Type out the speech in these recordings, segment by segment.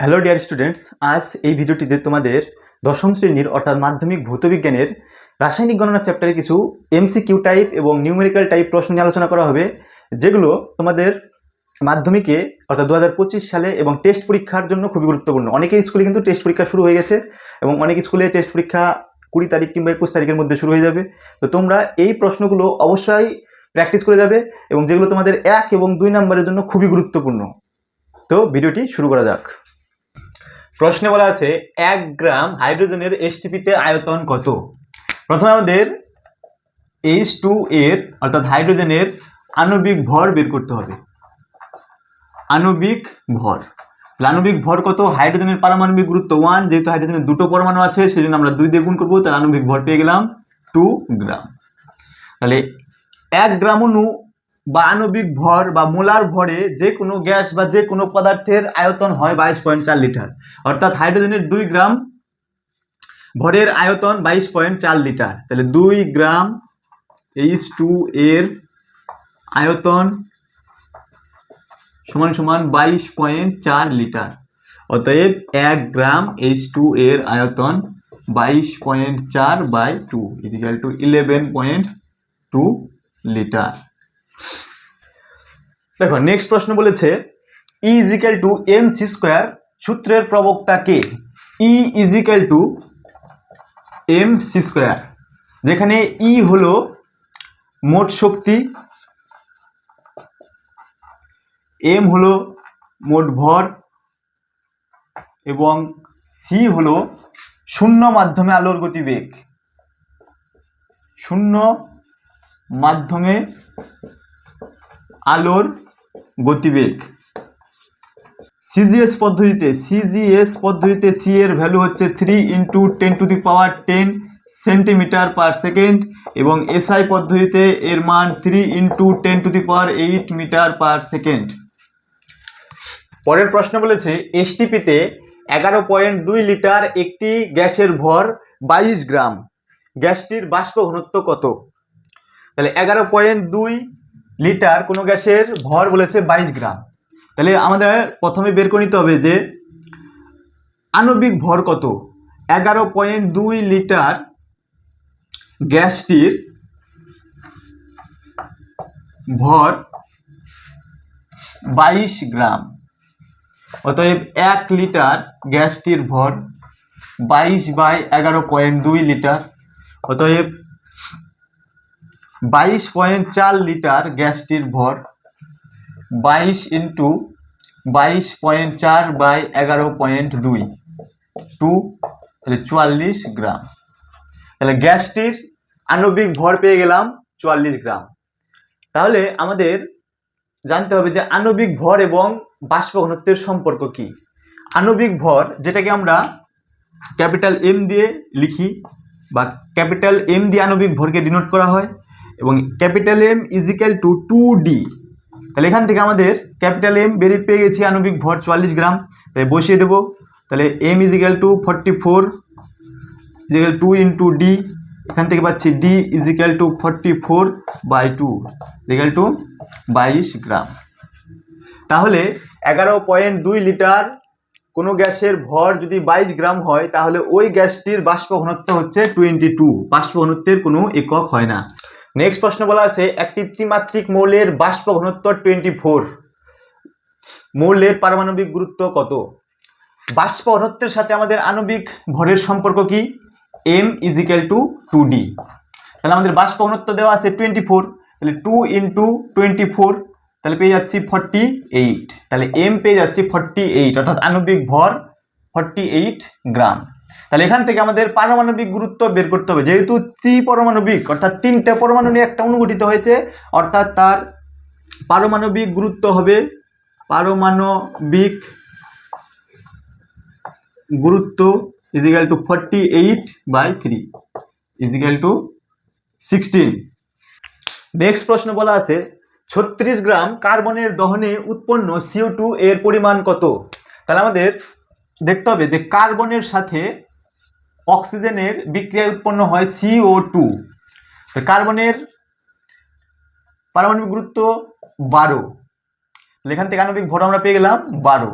Hello dear students আজ এই ভিডিওটিতে তোমাদের দশম শ্রেণির অর্থাৎ মাধ্যমিক ভৌতবিজ্ঞানের রাসায়নিক গণনা চ্যাপ্টারে কিছু এমসিকিউ টাইপ এবং নিউমেরিক্যাল টাইপ প্রশ্ন নিয়ে আলোচনা করা হবে, যেগুলো তোমাদের মাধ্যমিকে অর্থাৎ দু হাজার পঁচিশ সালে এবং টেস্ট পরীক্ষার জন্য খুবই গুরুত্বপূর্ণ। অনেকের স্কুলে কিন্তু টেস্ট পরীক্ষা শুরু হয়ে গেছে এবং অনেক স্কুলে টেস্ট পরীক্ষা কুড়ি তারিখ কিংবা একুশ তারিখের মধ্যে শুরু হয়ে যাবে। তো তোমরা এই প্রশ্নগুলো অবশ্যই প্র্যাকটিস করে যাবে এবং যেগুলো তোমাদের এক এবং দুই নম্বরের জন্য খুবই গুরুত্বপূর্ণ। তো ভিডিওটি শুরু করা যাক। প্রশ্নে বলা আছে, এক গ্রাম হাইড্রোজেনের এসটিপিতে আয়তন কত? প্রথমে আমাদের এইচ টু এর অর্থাৎ হাইড্রোজেনের আণবিক ভর বের করতে হবে। আণবিক ভর। আণবিক ভর কত? হাইড্রোজেনের পারমাণবিক গুরুত্ব ওয়ান যেহেতু হাইড্রোজেনের দুটো পরমাণু আছে সেই জন্য আমরা দুই দিয়ে গুণ করব, তাহলে আণবিক ভর পেয়ে গেলাম টু গ্রাম। তাহলে এক গ্রাম অণু বা আণবিক ভর বা মোলার ভরে যে কোনো গ্যাস বা যে কোনো পদার্থের আয়তন হয় বাইশ পয়েন্ট চার লিটার। অর্থাৎ হাইড্রোজেনের দুই গ্রাম ভরের আয়তন বাইশ পয়েন্ট চার লিটার। তাহলে দুই গ্রাম এইচ টু এর আয়তন সমান সমান বাইশ পয়েন্ট চার লিটার। অতএব এক গ্রাম এইচ টু এর আয়তন বাইশ পয়েন্ট চার by two equal to eleven point two litre দেখো নেক্সট প্রশ্ন বলেছে E equal to M C square সূত্রের প্রবক্তা কে? E equal to M C square যেখানে ই হলো মোট শক্তি এম হলো মোট ভর, এবং সি হলো শূন্য মাধ্যমে আলোর গতিবেগ। শূন্য মাধ্যমে আলোর গতিবেগ। সিজিএস পদ্ধতিতে সিজিএস পদ্ধতিতে সি এর ভ্যালু হচ্ছে three into ten to the power ten centimetre per second এবং এসআই পদ্ধতিতে এর মান three into ten to the power eight metre per second পরের প্রশ্ন বলেছে এসটিপিতে এগারো পয়েন্ট দুই লিটার একটি গ্যাসের ভর বাইশ গ্রাম। গ্যাসটির বাষ্প ঘনত্ব কত? তাহলে এগারো পয়েন্ট দুই লিটার কোনো গ্যাসের ভর বলেছে বাইশ গ্রাম। তাহলে আমাদের প্রথমে বের করে নিতে হবে যে আণবিক ভর কত? এগারো পয়েন্ট দুই লিটার গ্যাসটির ভর বাইশ গ্রাম। অতএব এক লিটার গ্যাসটির ভর বাইশ বাই এগারো পয়েন্ট দুই লিটার। অতএব বাইশ পয়েন্ট চার লিটার গ্যাসটির ভর বাইশ ইন্টু বাইশ পয়েন্ট চার বাই এগারো পয়েন্ট দুই, টু তাহলে চুয়াল্লিশ গ্রাম। তাহলে গ্যাসটির আণবিক ভর পেয়ে গেলাম চুয়াল্লিশ গ্রাম। তাহলে আমাদের জানতে হবে যে আণবিক ভর এবং বাষ্প ঘনত্বের সম্পর্ক কি। আণবিক ভর যেটাকে আমরা ক্যাপিটাল এম দিয়ে লিখি বা ক্যাপিটাল এম দিয়ে আণবিক ভরকে ডিনোট করা হয়। এবং capital M equal to two D তাহলে এখান থেকে আমাদের ক্যাপিটাল এম বেরিয়ে পেয়ে গেছি আণবিক ভর চুয়াল্লিশ গ্রাম। তাই বসিয়ে দেবো। তাহলে M equal to forty four equal to into D এখান থেকে পাচ্ছি D equal to forty four by two equal to বাইশ গ্রাম। তাহলে এগারো পয়েন্ট দুই লিটার কোনো গ্যাসের ভর যদি বাইশ গ্রাম হয়, তাহলে ওই গ্যাসটির বাষ্প ঘনত্ব হচ্ছে টোয়েন্টি টু বাষ্প ঘনত্বের কোনো একক হয় না। নেক্সট প্রশ্ন বলা আছে, একটি ত্রিমাত্রিক মৌলের বাষ্প ঘনত্ব টোয়েন্টি ফোর মৌলের পারমাণবিক গুরুত্ব কত? বাষ্প ঘনত্বের সাথে আমাদের আণবিক ভরের সম্পর্ক কি? M equal to two D তাহলে আমাদের বাষ্প ঘনত্ব দেওয়া আছে টোয়েন্টি ফোর তাহলে টু ইন্টু টোয়েন্টি ফোর তাহলে পেয়ে যাচ্ছি ফর্টি এইট তাহলে এম পেয়ে যাচ্ছি ফর্টি এইট অর্থাৎ আণবিক ভর ফর্টি এইট গ্রাম। তাহলে এখান থেকে আমাদের পারমাণবিক গুরুত্ব বের করতে হবে। যেহেতু ত্রিপরমাণবিক অর্থাৎ তিনটে পরমাণু নিয়ে একটা অণু গঠিত হয়েছে, অর্থাৎ তার পারমাণবিক গুরুত্ব হবে পারমাণবিক গুরুত্ব equal to forty eight by three equal to sixteen next প্রশ্ন বলা আছে, ছত্রিশ গ্রাম কার্বনের দহনে উৎপন্ন সিও টু এর পরিমাণ কত? তাহলে আমাদের দেখতে হবে যে কার্বনের সাথে অক্সিজেনের বিক্রিয়ায় উৎপন্ন হয় সিও টু কার্বনের পারমাণবিক গুরুত্ব বারো। এখান থেকে আণবিক ভর আমরা পেয়ে গেলাম বারো।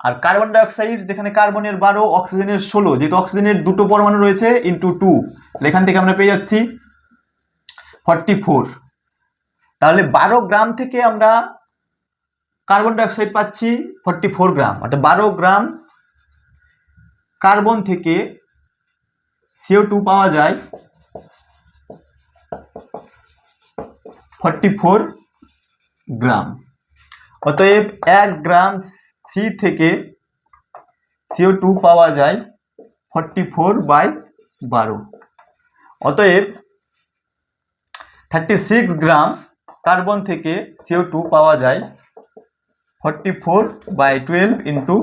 আর কার্বন ডাইঅক্সাইড যেখানে কার্বনের বারো, অক্সিজেনের ষোলো, যেহেতু অক্সিজেনের দুটো পরমাণু রয়েছে ইন্টু টু এখান থেকে আমরা পেয়ে যাচ্ছি ফর্টি ফোর তাহলে বারো গ্রাম থেকে আমরা কার্বন ডাইঅক্সাইড পাচ্ছি ফর্টি ফোর গ্রাম। অর্থাৎ বারো গ্রাম কার্বন থেকে সিও টু পাওয়া যায় ফর্টি ফোর গ্রাম। অতএব এক গ্রাম সি থেকে সিও টু পাওয়া যায় ফর্টি ফোর বাই বারো। অতএব থার্টি সিক্স গ্রাম কার্বন থেকে সিও টু পাওয়া যায় forty four by twelve into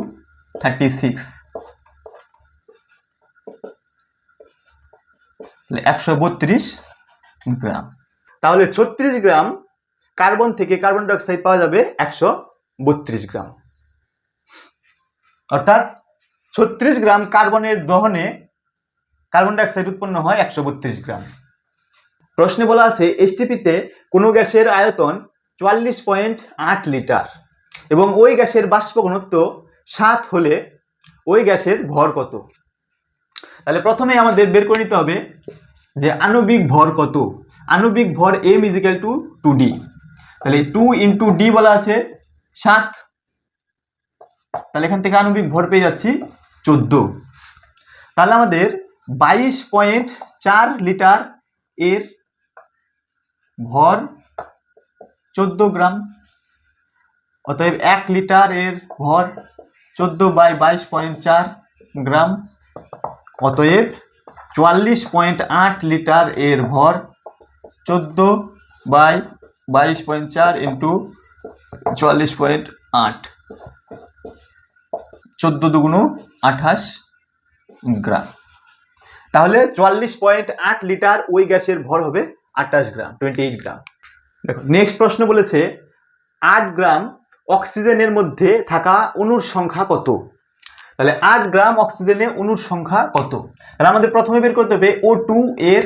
thirty six একশো বত্রিশ গ্রাম। তাহলে ছত্রিশ গ্রাম কার্বন থেকে কার্বন ডাইঅক্সাইড পাওয়া যাবে একশো বত্রিশ গ্রাম। অর্থাৎ ছত্রিশ গ্রাম কার্বনের দহনে কার্বন ডাইঅক্সাইড উৎপন্ন হয় একশো বত্রিশ গ্রাম। প্রশ্নে বলা আছে এসটিপিতে কোনো গ্যাসের আয়তন চুয়াল্লিশ পয়েন্ট আট লিটার এবং ওই গ্যাসের বাষ্প ঘনত্ব সাত হলে ওই গ্যাসের ভর কত? তাহলে প্রথমে আমাদের বের করে নিতে হবে যে আণবিক ভর কত? আণবিক ভর M equal to two D তাহলে টু ইন্টু ডি বলা আছে সাত। তাহলে এখান থেকে আণবিক ভর পেয়ে যাচ্ছি চোদ্দ। তাহলে আমাদের বাইশ পয়েন্ট চার লিটার এর ভর চোদ্দ গ্রাম, অতএব এক লিটার এর ভর চোদ্দ বাই বাইশ পয়েন্ট চার গ্রাম অতএব চুয়াল্লিশ পয়েন্ট আট লিটার এর ভর চোদ্দ বাই বাইশ পয়েন্ট চার ইন্টু চুয়াল্লিশ পয়েন্ট আট। চোদ্দ দুগুণ আঠাশ গ্রাম। তাহলে চুয়াল্লিশ পয়েন্ট আট লিটার ওই গ্যাসের ভর হবে আঠাশ গ্রাম টোয়েন্টি এইট গ্রাম। দেখো নেক্সট প্রশ্ন বলেছে, আট গ্রাম অক্সিজেনের মধ্যে থাকা অণুর সংখ্যা কত? তাহলে আট গ্রাম অক্সিজেনে অণুর সংখ্যা কত? তাহলে আমাদের প্রথমে বের করতে হবে ও টু এর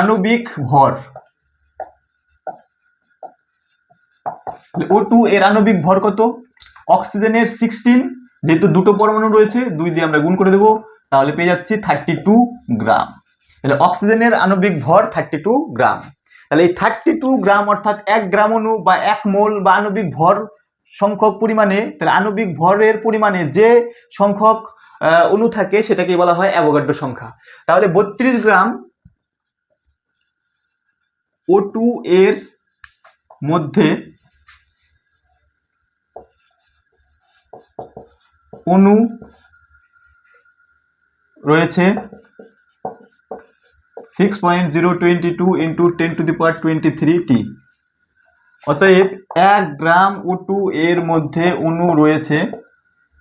আণবিক ভর। ও টু এর আণবিক ভর কত? অক্সিজেনের সিক্সটিন যেহেতু দুটো পরমাণু রয়েছে, দুই দিয়ে আমরা গুণ করে দেবো, তাহলে পেয়ে যাচ্ছি থার্টি টু গ্রাম। তাহলে অক্সিজেনের আণবিক ভর থার্টি টু গ্রাম। তাহলে এই থার্টি টু গ্রাম অর্থাৎ এক গ্রাম অণু বা এক মোল বা আণবিক ভর সংখ্যক পরিমাণে, তাহলে আণবিক ভরের পরিমাণে যে সংখ্যক অণু থাকে সেটাকে বলা হয় অ্যাভোগাড্রো সংখ্যা। তাহলে বত্রিশ গ্রাম ও টু এর মধ্যে অণু রয়েছে six point zero twenty two into ten to the power twenty three টি অতএব এক গ্রাম ও টু এর মধ্যে অণু রয়েছে।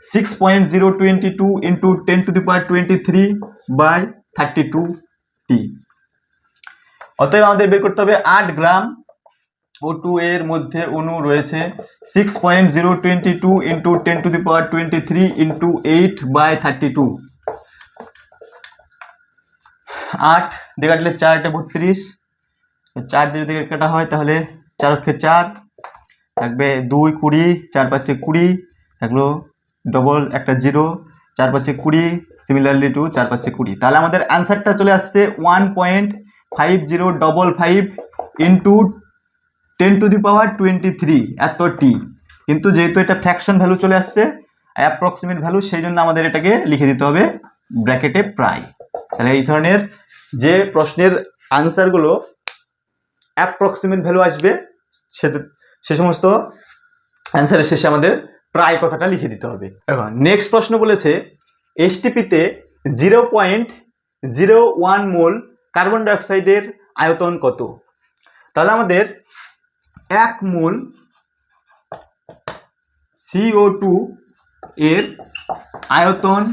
Six point zero twenty two into ten to the power twenty three by thirty two টি অতএব আমাদের বের করতে হবে আট গ্রাম ও টু এর মধ্যে অণু রয়েছে। Six point zero twenty two into ten to the power twenty three into eight by thirty two আট দিয়ে কাটলে চারটে বত্রিশ। চার দিয়ে কাটা হয় তাহলে চার অক্ষে চার, থাকবে দুই কুড়ি, চার পাঁচে কুড়ি, থাকল ডবল একটা জিরো চার পাঁচে কুড়ি সিমিলারলি টু চার পাঁচে কুড়ি। তাহলে আমাদের অ্যান্সারটা চলে আসছে one point five zero double five into ten to the power twenty three এত টি কিন্তু যেহেতু এটা ফ্র্যাকশন ভ্যালু চলে আসছে অ্যাপ্রক্সিমেট ভ্যালু সেই জন্য আমাদের এটাকে লিখে দিতে হবে ব্র্যাকেটে প্রায়। তাহলে এই ধরনের যে প্রশ্নের আনসারগুলো অ্যাপ্রক্সিমেট ভ্যালু আসবে সে সে সমস্ত অ্যান্সারের শেষে আমাদের প্রায় কথাটা লিখে দিতে হবে। এখন নেক্সট প্রশ্ন বলেছে এসটিপিতে zero point zero one mole carbon ডাইঅক্সাইডের আয়তন কত? তাহলে আমাদের এক মোল সিও টু এর আয়তন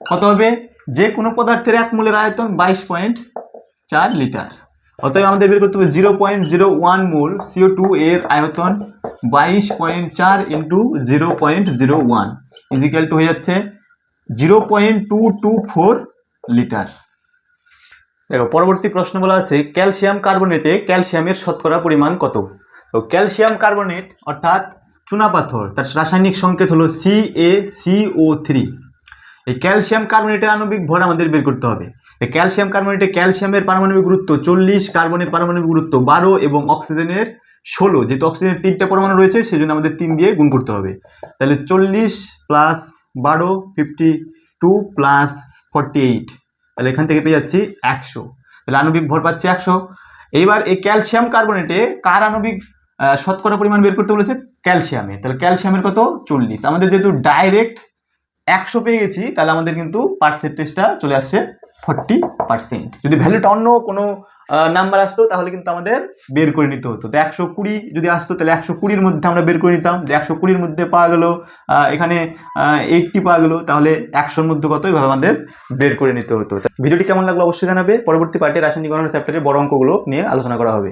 কত হবে? যে কোনো পদার্থের এক মোলের আয়তন বাইশ পয়েন্ট চার লিটার অতএব আমাদের বের করতে হবে zero point zero one mole CO two এর আয়তন বাইশ পয়েন্ট চার into zero point zero one equal to হয়ে যাচ্ছে zero point two two four litre দেখো, পরবর্তী প্রশ্ন বলা আছে ক্যালসিয়াম কার্বনেটে ক্যালসিয়ামের শতকরা পরিমাণ কত? তো ক্যালসিয়াম কার্বনেট অর্থাৎ চুনাপাথর তার রাসায়নিক সংকেত হলো সি এ সিও থ্রি এই ক্যালসিয়াম কার্বনেটের আণবিক ভর আমাদের বের করতে হবে। ক্যালসিয়াম কার্বনেটে ক্যালসিয়ামের পারমাণবিক গুরুত্ব চল্লিশ, কার্বনের পারমাণবিক গুরুত্ব বারো এবং অক্সিজেনের ষোলো, যেহেতু অক্সিজেনের তিনটা পরমাণু রয়েছে সেই জন্য আমাদের তিন দিয়ে গুণ করতে হবে। তাহলে চল্লিশ প্লাস বারো fifty two plus forty eight তাহলে এখান থেকে পেয়ে যাচ্ছি একশো। তাহলে আণবিক ভর পাচ্ছি একশো। এইবার এই ক্যালসিয়াম কার্বনেটে কার আণবিক শতকরা পরিমাণ বের করতে বলেছে? ক্যালসিয়ামের তাহলে ক্যালসিয়ামের কত? চল্লিশ। আমাদের যেহেতু ডাইরেক্ট একশো পেয়ে গেছি, তাহলে আমাদের কিন্তু পার্সেন্টেজটা চলে আসছে ফর্টি পার্সেন্ট যদি ভ্যালুটা অন্য কোনো নাম্বার আসতো, তাহলে কিন্তু আমাদের বের করে নিতে হতো। তো একশো কুড়ি যদি আসতো, তাহলে একশো কুড়ির মধ্যে আমরা বের করে নিতাম। যে একশো কুড়ির মধ্যে পাওয়া গেলো এখানে এইটটি পাওয়া গেলো, তাহলে একশোর মধ্যে কত এভাবে আমাদের বের করে নিতে হতো। ভিডিওটি কেমন লাগল অবশ্যই জানাবে। পরবর্তী পার্টে রাসায়নিক গণনা চ্যাপ্টারে বড় অঙ্কগুলো নিয়ে আলোচনা করা হবে।